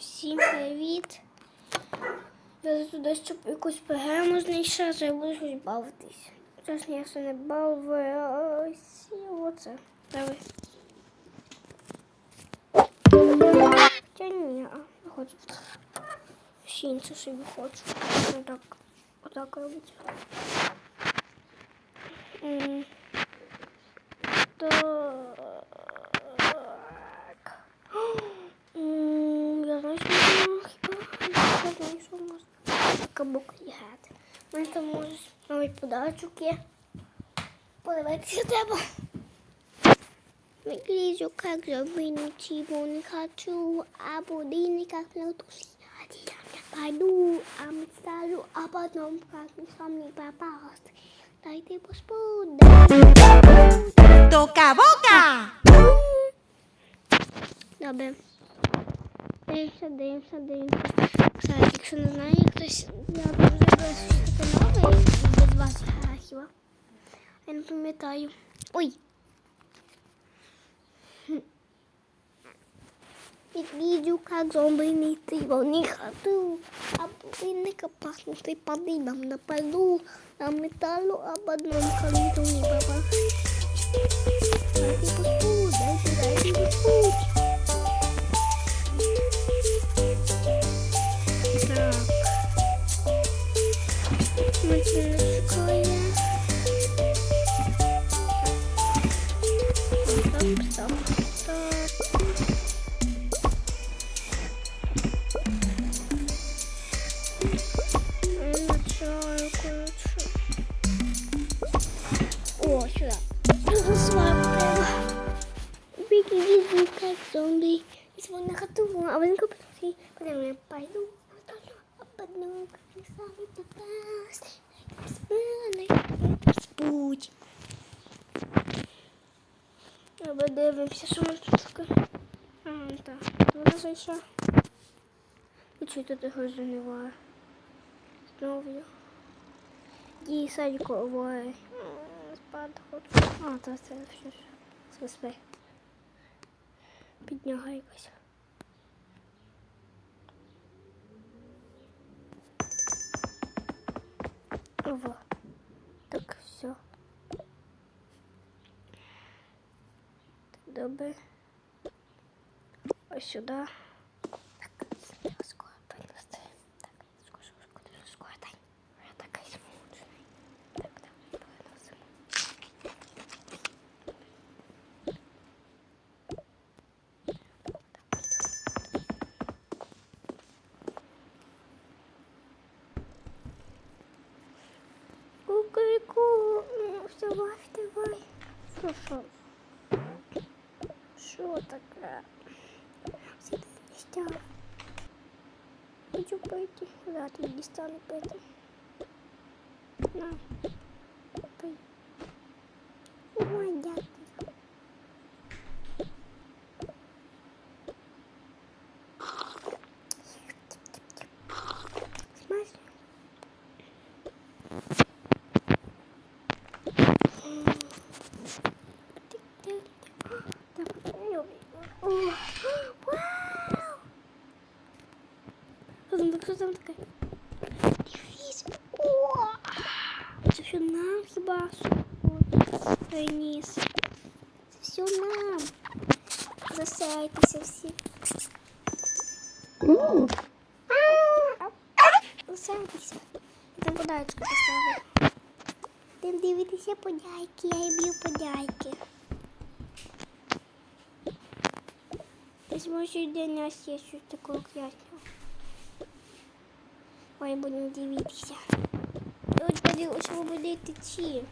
Всім привіт! Я туди, щоб якусь програму знайшла, то я буду щось бавитись. Чесно, я все не бавилась. Оце. Давай. Та ні, не хочу. Ще інше собі хочу. Отак. Отак робити. М. Так. М, Я знаю, що можна хіба. Я знаю, що можна. Кабук грати. У мене там може навіть подарочок є. Подивитися треба. Выгляжу как зубы, ничего не хочу, а будильник как на тусе. Я пойду, а мечтаю, а потом как ни сам не попался. Дайте поспу, Toca a boca! Добре. Дивимося, дивимося, дивимося. Кстати, якщо не знає хтось, я вже дивилася щось таке нове і без вас грала хіба. Я не пам'ятаю. Ой. Видел, как зомби не его не хочу, а будильника пахнутый под дымом на полу, на металлу об одном калиту не баба. Дайте поспуть, дайте, дайте поспуть. makinesi koyuyoruz. Stop, stop. А. Спуть. Добре, дивимося, що ми тут таке. Ага, так. Вона зайшла. І чого тут його заниває? Знову. Дій садіко оває. Спад хочу. А, та це ж. Спи. Підняга якась. Во. Так, все. Добре. Ось. Що, що? Що таке? Всі місця. Хочу пити. Я тобі дістану пити. На. Що там таке? Що. О! Все нам хіба? Приніс. Це все нам. Засяйтеся всі. Засяйтеся. Я там подачку поставлю. Тим дивитися подяйки, я б'ю подяйки. Десь може для нас є щось такого класного. Ой, будемо дивитися. Ось освободити ці.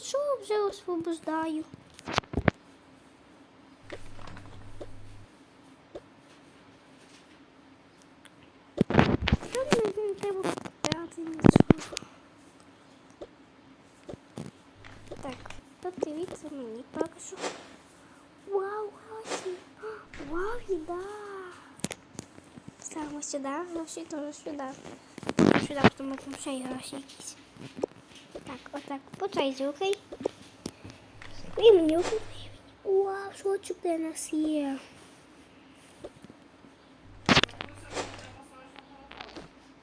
Що вже освобождаю? Не треба купляти нічого. Так, тут дивіться мені поки що. Вау, гроші! Вау, їда! ставимо сюди, гроші теж сюди. Сюда, тому там ще й гроші якісь. Так, отак, потрай рукою. І менюку. Вау, що для нас є.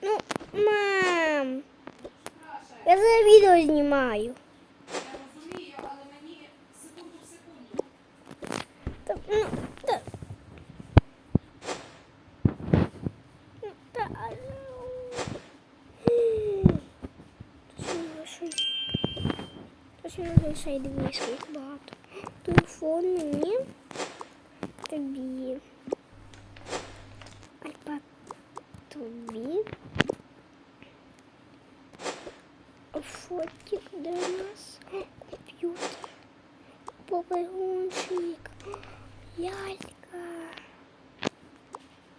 Ну, мам, я за видео снимаю. Грошей. Точно грошей дивись, скільки багато. Телефон мені. Тобі. Айпад тобі. Фотик де нас? Комп'ютер. Попигунчик. Ялька.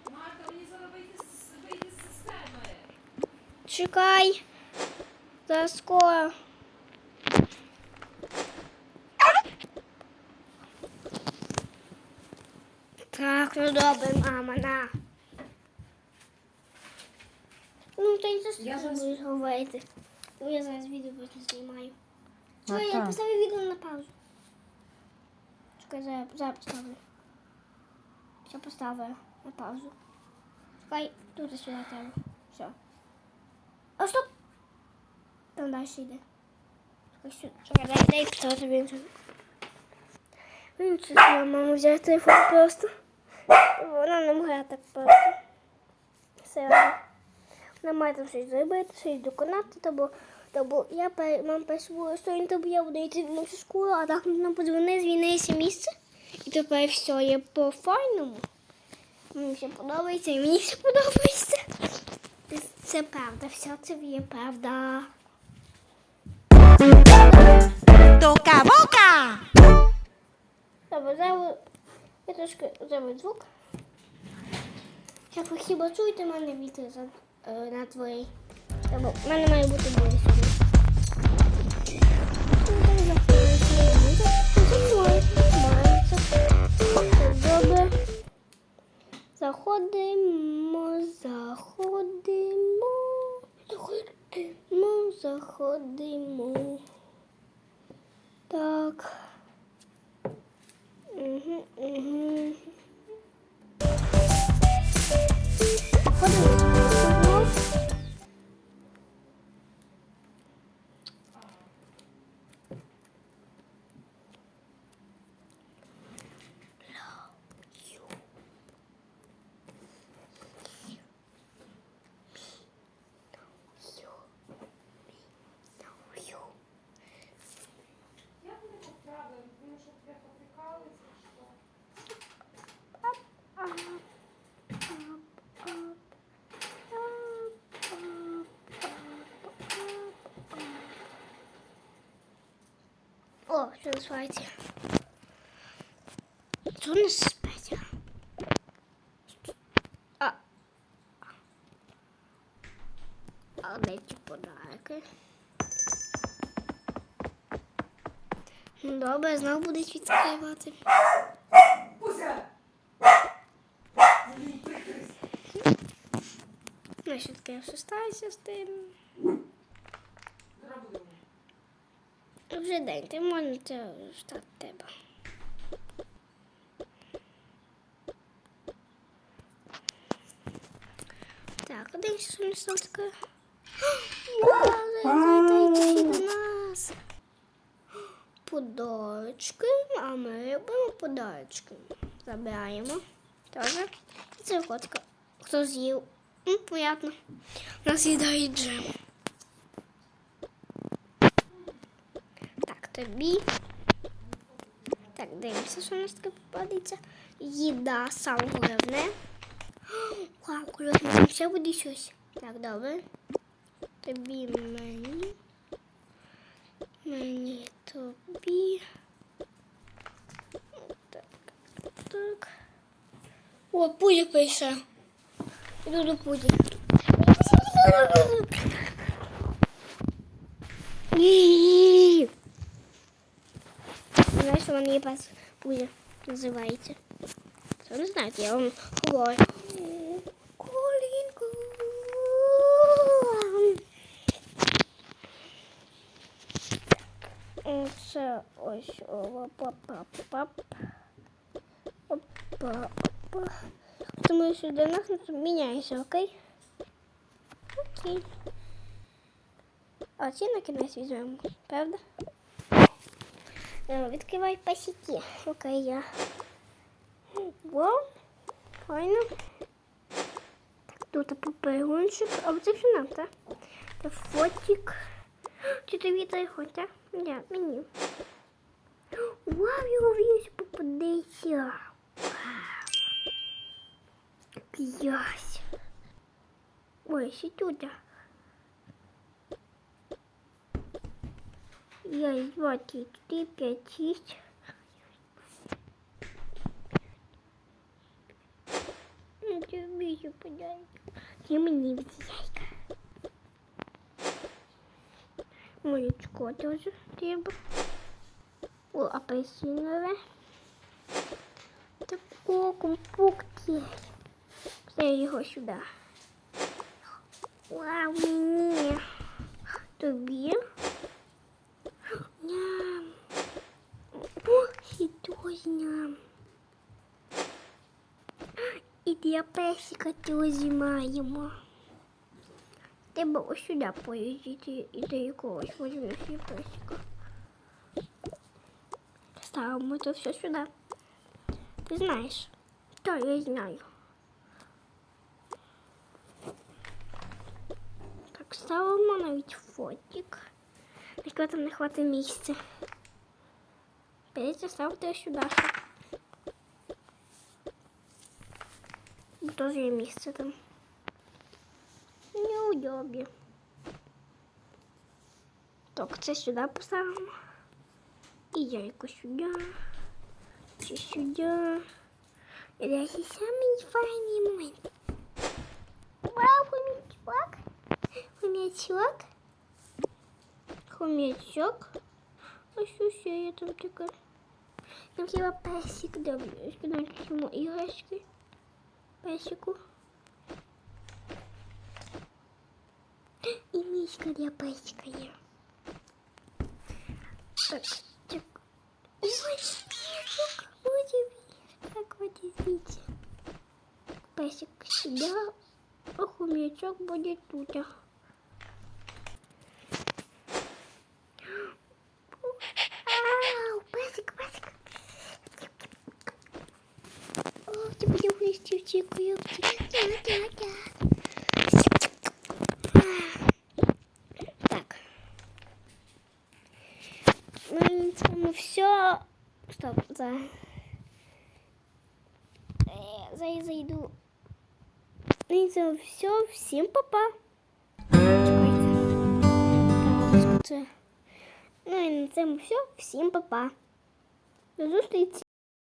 Марта, мені зараз вийти з системи. Чекай. Зараз скоро. Так, ну добре, мама, на. Ну, то й за Я що зараз- будеш говорити? Ну, я зараз відео просто знімаю. Чекай, я Марта. поставлю відео на паузу. Чекай, зараз, зараз поставлю. Все поставила на паузу. Чекай, тут і сюди треба. Все. А стоп! Там далі йде. Чекай, дай, поставити бензин. Ну, це своя мама взяла телефон просто. Вона не могла так просто. Все. Вона має там щось зробити, щось доконати, тому, тому я пер- мам пересувала сьогодні, тому я буду йти в школу, а так нам подзвонив, звільнилося місце. І тепер все є по-файному. Мені все подобається, і мені все подобається. Це правда, все це є правда. Тока-бока! Добре, зараз я трошки зроблю звук. Як ви хіба чуєте мене вітер е, на? Тому в мене має бути буде сьогодні. Заходимо. Заходимо, Заходимо, заходимо. Так. Угу, угу. Що називається? Що не? А. А де ті подарки? Добре, знов будуть відкривати. Пуся! Ну, що таке, що сталося з тим? Зараз будемо. Вже день, ти можна це стати тебе. Так, один що не став. Зайдіть до нас. Подарочки, а ми робимо подарочки. Забираємо. Тоже. Це котика. Хто з'їв? Ну, понятно. У нас їдають джем. Так, тобі. Так, дивимося, що у нас таке попадеться. Їда, саме головне. Вау, там ще буде щось. Так, добре. Тобі мені. Мені тобі. Так, так. О, Пуля пише. Іду до Пуді. Ні. Знаєш, що вона є пас називається. Це не знаєте, я вам говорю. Це ось опа-пап. Опа, опа. Тому сюди нас міняється, окей? Окей. А ці на кінець візьмемо, правда? Відкривай пасіки. Окей, я. Вау, файно. Тут паперончик. А це все нам, так? Та фотик. Чи ти вітай хоча? Ні, мені. Вау, його в'юсь попадеться. П'ять. Ой, ще. Я четыре, пять, шесть. Ну, тебе еще подай. Ты мне яйка. Молочко тоже треба. О, апельсинове. Так, о, компот є. Все його сюди. Вау, мені. Тобі. Ням. І для песика теж маємо. Треба ось сюди поїздити і до якогось возьмемо собі песика. Ставимо це все сюди. Ти знаєш? Так, я знаю. Так, ставимо навіть фотик. Якщо там не хватить місця. Беріть, ставте сюди. Бо Теж є місце там. Неудобі. Так, це сюди поставимо. І яйко сюди. Це сюди. І далі самий файний момент. Вау, хомячок. Хомячок. Хомячок. А ще є там таке? Там хіба песик дивлюсь, коли чому іграшки. Песику. І мішка для песика є. Так, так. Ой, песик, ой, как вот здесь. Песик сюда, а хомячок будет тут. грести в чеку, ёпти. Да-да-да. Так. Ну і на цьому все. Стоп, за. Е, Зараз зайду. Ну і на цьому все. Всім па-па. Чекайте. Так, це. Ну і на цьому все. Всім па-па. До зустрічі.